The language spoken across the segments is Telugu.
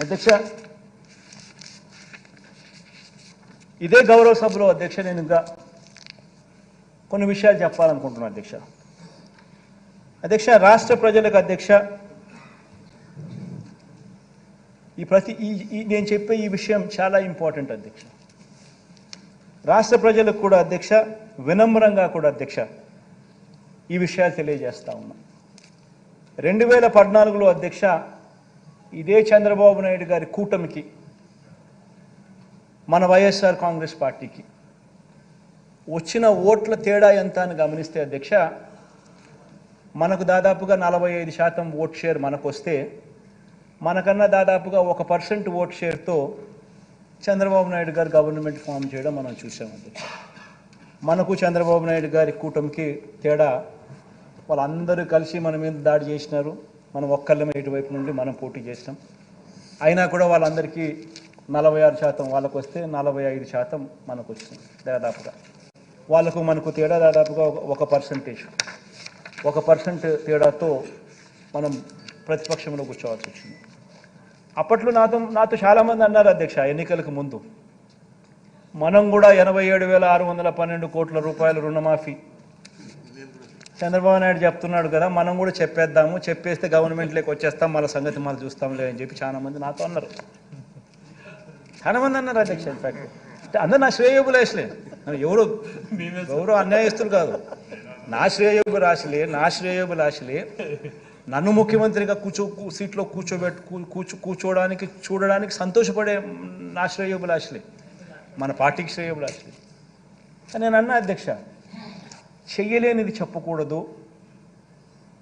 అధ్యక్ష ఇదే గౌరవ సభలో అధ్యక్ష నేను ఇంకా కొన్ని విషయాలు చెప్పాలనుకుంటున్నాను అధ్యక్ష. అధ్యక్ష రాష్ట్ర ప్రజలకు అధ్యక్ష ఈ ప్రతి ఈ నేను చెప్పే ఈ విషయం చాలా ఇంపార్టెంట్ అధ్యక్ష. రాష్ట్ర ప్రజలకు కూడా అధ్యక్ష వినమ్రంగా కూడా అధ్యక్ష ఈ విషయాలు తెలియజేస్తా ఉన్నా. రెండు వేల పద్నాలుగులో అధ్యక్ష ఇదే చంద్రబాబు నాయుడు గారి కూటమికి మన వైఎస్ఆర్ కాంగ్రెస్ పార్టీకి వచ్చిన ఓట్ల తేడా ఎంత అని గమనిస్తే అధ్యక్ష మనకు దాదాపుగా నలభై ఐదు శాతం ఓట్ షేర్ మనకు వస్తే మనకన్నా దాదాపుగా ఒక పర్సెంట్ ఓట్ షేర్తో చంద్రబాబు నాయుడు గారు గవర్నమెంట్ ఫామ్ చేయడం మనం చూసాం అధ్యక్ష. మనకు చంద్రబాబు నాయుడు గారి కూటమికి తేడా వాళ్ళందరూ కలిసి మన మీద దాడి చేసినారు. మనం ఒక్కళ్ళమే ఇటువైపు నుండి మనం పోటీ చేసినాం. అయినా కూడా వాళ్ళందరికీ నలభై ఆరు శాతం వాళ్ళకు వస్తే నలభై ఐదు శాతం మనకు వచ్చింది దాదాపుగా. వాళ్ళకు మనకు తేడా దాదాపుగా ఒక- పర్సంటేజ్. ఒక పర్సెంట్ తేడాతో మనం ప్రతిపక్షంలో కూర్చోవాల్సి వచ్చింది. అప్పట్లో నాతో నాతో చాలామంది అన్నారు అధ్యక్ష ఎన్నికలకు ముందు. మనం కూడా ఎనభై ఏడు వేల ఆరు వందల పన్నెండు కోట్ల రూపాయల రుణమాఫీ చంద్రబాబు నాయుడు చెప్తున్నాడు కదా మనం కూడా చెప్పేద్దాము చెప్పేస్తే గవర్నమెంట్లోకి వచ్చేస్తాం మళ్ళీ సంగతి మళ్ళీ చూస్తాంలే అని చెప్పి చాలా మంది నాతో అన్నారు. చాలా మంది అన్నారు అధ్యక్ష ఇన్ఫాక్ట్ అందరు నా శ్రేయోభిలాషులే నన్ను ఎవరు? ఎవరు అన్యాయస్తులు కాదు. నా శ్రేయోభిలాషులే నా శ్రేయోభిలాషులే నన్ను ముఖ్యమంత్రిగా కూర్చో కూ- సీట్లో కూర్చోబెట్టు కూర్చో కూర్చోవడానికి చూడడానికి సంతోషపడే నా శ్రేయోభిలాషులే మన పార్టీకి శ్రేయోభిలాషులే కానీ నేను అన్నా అధ్యక్ష చెయ్యలేనిది చెప్పకూడదు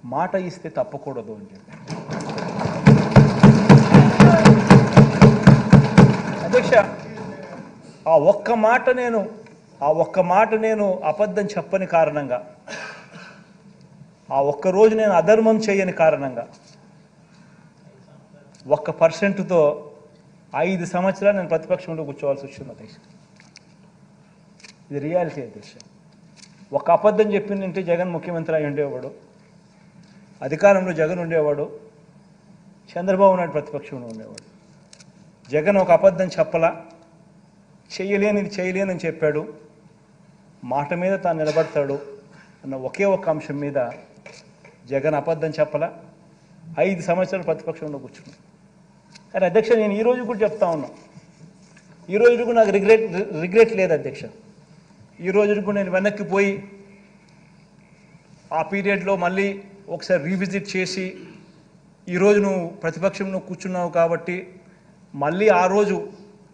మాట ఇస్తే తప్పకూడదు అని చెప్పి. అధ్యక్ష ఆ ఒక్క మాట నేను ఆ ఒక్క మాట నేను అబద్ధం చెప్పని కారణంగా ఆ ఒక్క రోజు నేను అధర్మం చేయని కారణంగా ఒక్క పర్సెంట్తో ఐదు సంవత్సరాలు నేను ప్రతిపక్షంలో కూర్చోవాల్సి వచ్చింది అధ్యక్ష. ఇది రియాలిటీ అధ్యక్ష. ఒక అబద్ధం చెప్పిందంటే జగన్ ముఖ్యమంత్రి అయి ఉండేవాడు. అధికారంలో జగన్ ఉండేవాడు. చంద్రబాబు నాయుడు ప్రతిపక్షంలో ఉండేవాడు. జగన్ ఒక అబద్ధం చెప్పలా చేయలేనిది చేయలేనని చెప్పాడు. మాట మీద తాను నిలబడతాడు అన్న ఒకే ఒక్క అంశం మీద జగన్ అబద్ధం చెప్పలా ఐదు సంవత్సరాలు ప్రతిపక్షంలో కూర్చున్నాడు. కానీ అధ్యక్ష నేను ఈరోజు కూడా చెప్తా ఉన్నా. ఈ రోజు కూడా నాకు రిగ్రెట్ రిగ్రెట్ లేదు అధ్యక్ష. ఈ రోజు కూడా నేను వెనక్కి పోయి ఆ పీరియడ్లో మళ్ళీ ఒకసారి రీవిజిట్ చేసి ఈరోజు నువ్వు ప్రతిపక్షంలో కూర్చున్నావు కాబట్టి మళ్ళీ ఆ రోజు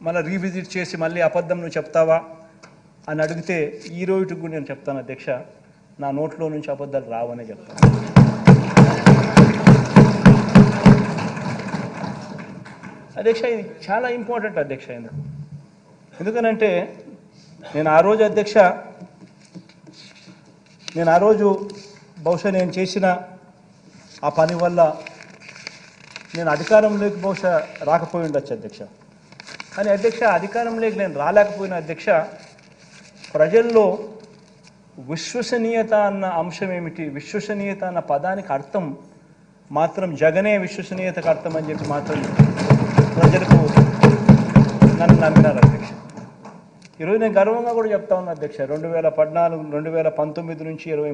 మళ్ళీ రీవిజిట్ చేసి మళ్ళీ అబద్ధం నువ్వు చెప్తావా అని అడిగితే ఈ రోజుకు కూడా నేను చెప్తాను అధ్యక్ష. నా నోట్లో నుంచి అబద్ధాలు రావనే చెప్తాను అధ్యక్ష ఇది చాలా ఇంపార్టెంట్ అధ్యక్ష ఎందుకు? ఎందుకనంటే నేను ఆ రోజు అధ్యక్ష నేను ఆ రోజు బహుశా నేను చేసిన ఆ పని వల్ల నేను అధికారంలోకి బహుశా రాకపోయి ఉండొచ్చు అధ్యక్ష. కానీ అధ్యక్ష అధికారంలోకి నేను రాలేకపోయిన అధ్యక్ష ప్రజల్లో విశ్వసనీయత అన్న అంశం ఏమిటి? విశ్వసనీయత అన్న పదానికి అర్థం మాత్రం జగనే విశ్వసనీయతకు అర్థం అని చెప్పి మాత్రం ప్రజలకు ఈరోజు నేను గర్వంగా కూడా చెప్తా ఉన్నా అధ్యక్ష. రెండు వేల పద్నాలుగు రెండు వేల పంతొమ్మిది నుంచి ఇరవై